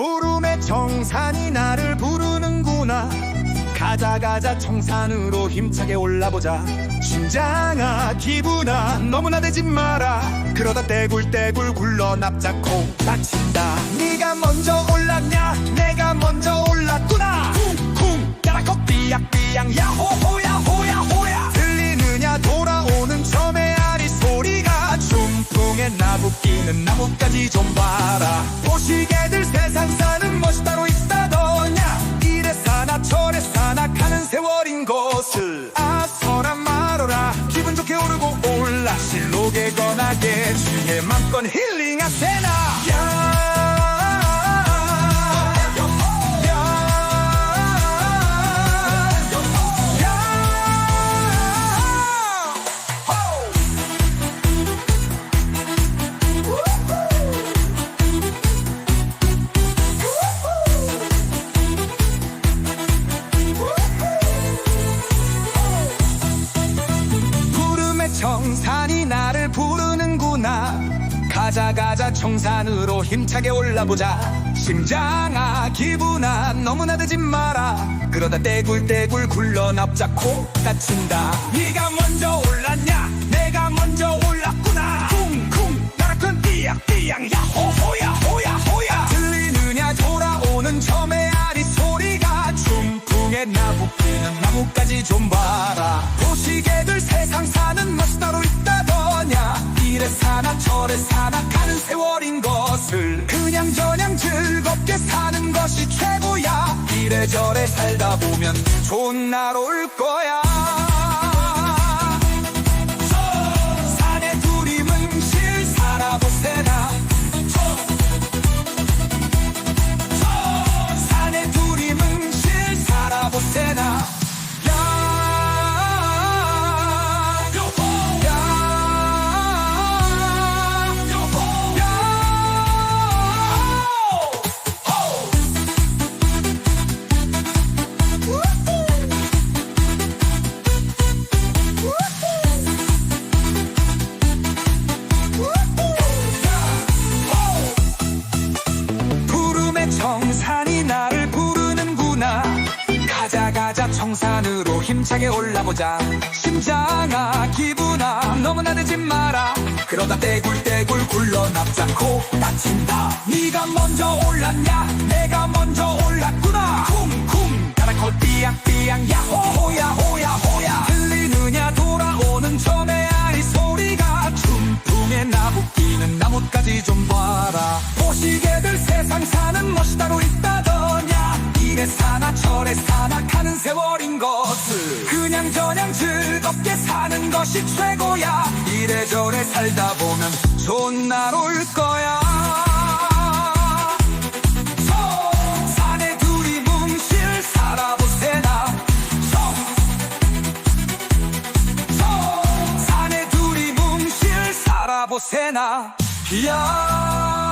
부름의 정산이 나를 부르는구나. 가자 가자 청산으로 힘차게 올라보자. 심장아 기분아 너무나 대지 마라. 그러다 떼굴떼굴 굴러 납작코 다친다. 네가 먼저 나부끼는 나뭇가지 좀 봐라. 보시게들 세상 사는 멋이 따로 있다더냐. 이래 사나 저래 사나 가는 세월인 것을 아서라 말어라. 기분 좋게 오르고 올라. 실록에 건하게 주에 맘껏 힐링하세나 청산이 나를 부르는구나. 가자 가자 청산으로 힘차게 올라보자. 심장아 기분아 너무나 되지 마라. 그러다 떼굴떼굴 굴러 납작 코 다친다. 네가 먼저 올랐냐 나부끼는 나뭇가지 좀 봐라. 도시개들 세상 사는 맛이 따로 있다더냐. 이래 사나 저래 사나 가는 세월인 것을 그냥 저냥 즐겁게 사는 것이 최고야. 이래저래 살다 보면 좋은 날 올 거야 청산이 나를 부르는구나. 가자 가자 청산으로 힘차게 올라보자. 심장아 기분아 너무나 되지 마라. 그러다 떼굴떼굴 굴러 납작코 다친다. 네가 먼저 올랐냐? 내가 먼저 올랐구나. 쿵쿵. 따라콜 삐약삐약 야호호야 호야 호야. 들리느냐 돌아오는 저 메아리 소리가. 춤풍에 나부끼는 나뭇가지 좀 봐라. 보시게 이래 사나 저래 사나 가는 세월인 것을 그냥 저냥 즐겁게 사는 것이 최고야. 이래저래 살다 보면 좋은 날 올 거야. 저 산에 둘이 뭉실 살아보세나. 산에 둘이 뭉실 살아보세나. 야